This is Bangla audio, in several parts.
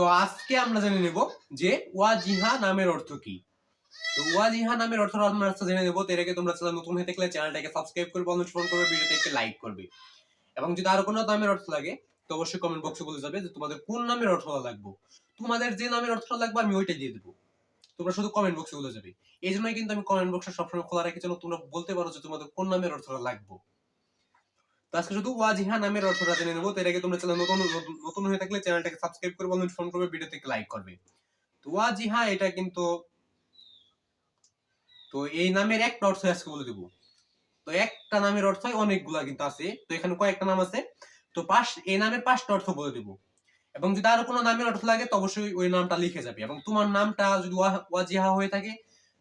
তো আজকে আমরা জেনে নেব যে ওয়াজিহা নামের অর্থ কি। তো ওয়াজিহা নামের অর্থ আমরা আজকে জেনে নেব এর আগে তোমরা চ্যানেল নতুন হয়ে থাকলে চ্যানেলটাকে সাবস্ক্রাইব করবে অনুসরণ করবে, ভিডিওতে একটি লাইক করবে। এবং যদি আরও কোনো নামের অর্থ লাগে, তো অবশ্যই কমেন্ট বক্সে বলে যাবে যে তোমাদের কোন নামের অর্থ লাগবে। তোমাদের যে নামের অর্থ লাগবে আমি ওইটা দিয়ে দেবো। তোমরা শুধু কমেন্ট বক্সে বলে যাবে। এই জন্যই কিন্তু আমি কমেন্ট বক্সে সবসময় খোলা রাখি যেন তোমরা বলতে পারো যে তোমাদের কোন নামের অর্থটা লাগবে। তো আজকে শুধু ওয়াজিহা নামের অর্থটা জেনে নেব। তো এর আগে তোমরা চ্যানেল নতুন, নতুন- হয়ে থাকলে চ্যানেলটাকে সাবস্ক্রাইব করবে এবং ফোন করবে ভিডিওতে লাইক করবে। তো ওয়াজিহা এটা কিন্তু, তো এই নামের একটা অর্থ আজকে বলে দেবো। তো একটা নামের অর্থই অনেকগুলা কিন্তু আছে। তো এখানে কয়েকটা নাম আছে। তো পাঁচ এই নামের পাঁচটা অর্থ বলে দেবো। এবং যদি আরও কোনো নামের অর্থ লাগে, তো অবশ্যই ওই নামটা লিখে যাবে। এবং তোমার নামটা যদি ওয়াজিহা হয়ে থাকে,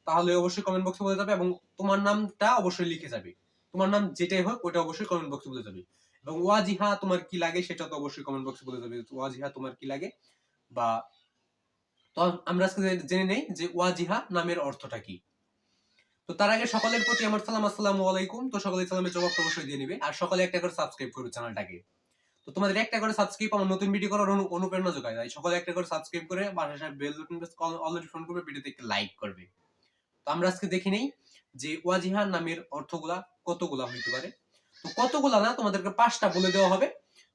তাহলে অবশ্যই কমেন্ট বক্সে বলে যাবে এবং তোমার নামটা অবশ্যই লিখে যাবে। তোমার নাম যেটাই হোক ওটা অবশ্যই কমেন্ট বক্সে বলে যাবে। এবং ওয়াজিহা তোমার কি লাগে, সেটা তো অবশ্যই কমেন্ট বক্সে বলে যাবে ওয়াজিহা তোমার কি লাগে বা তো আমরা আজকে জেনে নেই যে ওয়াজিহা নামের অর্থটা কি। তো তার আগে সকলের প্রতি আমার সালাম, আসসালামু আলাইকুম। তো সকলে সালামের জবাব অবশ্যই দিয়ে নেবে। আর সকলে একটা করে সাবস্ক্রাইব করবে চ্যানেলটাকে। তো তোমাদের একটা করে সাবস্ক্রাইব আমার নতুন ভিডিও করার অনুপ্রেরণা যোগায়। তাই সকলে একটা করে সাবস্ক্রাইব করে পাশে bell button press already phone করবে ভিডিওতে একটা লাইক করবে। তো আমরা আজকে দেখি নেই যে ওয়াজিহা নামের অর্থগুলা কতগুলা হইতে পারে? তো কতগুলা না তোমাদেরকে পাঁচটা বলে দেওয়া হবে।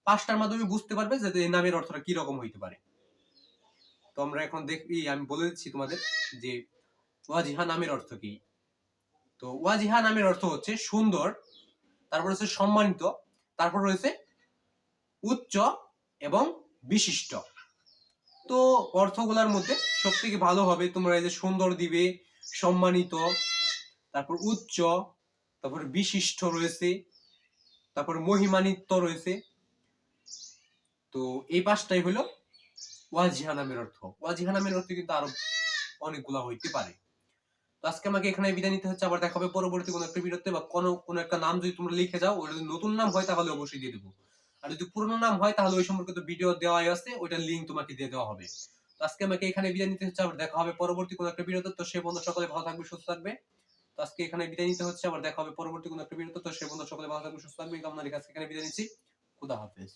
পাঁচটার মাধ্যমে বুঝতে পারবে যে এই নামের অর্থটা কি রকম হইতে পারে। তো আমরা এখন দেখি, আমি বলে দিচ্ছি তোমাদের যে ওয়াজিহা নামের অর্থ কি। তো ওয়াজিহা নামের অর্থ হচ্ছে সুন্দর, তারপর হচ্ছে সম্মানিত, তারপর রয়েছে উচ্চ এবং বিশিষ্ট। তো অর্থগুলোর মধ্যে সব থেকে ভালো হবে তোমরা এই যে সুন্দর দিবে, সম্মানিত তারপর উচ্চ, তারপর বিশিষ্ট রয়েছে, তারপর মহিমানিত্য রয়েছে। তো এই পাঁচটাই হলো ওয়াজিহা নামের অর্থ। ওয়াজিহা নামের অর্থ কিন্তু আরও অনেকগুলা হইতে পারে। তো আজকে আমাকে এখানে বিদায় নিতে হচ্ছে, আবার দেখা হবে পরবর্তী কোনো একটা ভিডিওতে বা কোনো কোনো একটা নাম যদি তোমরা লিখে যাও ওটা যদি নতুন নাম হয় তাহলে অবশ্যই দিয়ে দেবো। আর যদি পুরোনো নাম হয় তাহলে ওই সম্পর্কিত ভিডিও দেওয়াই আছে, ওইটার লিঙ্ক তোমাকে দিয়ে দেওয়া হবে। তো আজকে আমাকে এখানে বিদায় নিতে হচ্ছে, আবার দেখা হবে পরবর্তী কোনো একটা ভিডিওতে। তো সে বন্ধু সকলে ভালো থাকবে, সুস্থ থাকবে। তো আজকে এখানে বিদায় নিতে হচ্ছে, আবার দেখা হবে পরবর্তী কোনো একটা ভিডিওতে। তো সে বন্ধু সকলে ভালো থাকবে সুস্থ থাকবে এই কামনা রেখে আজকে এখানে বিদায় নিচ্ছি। খুদা হাফেজ।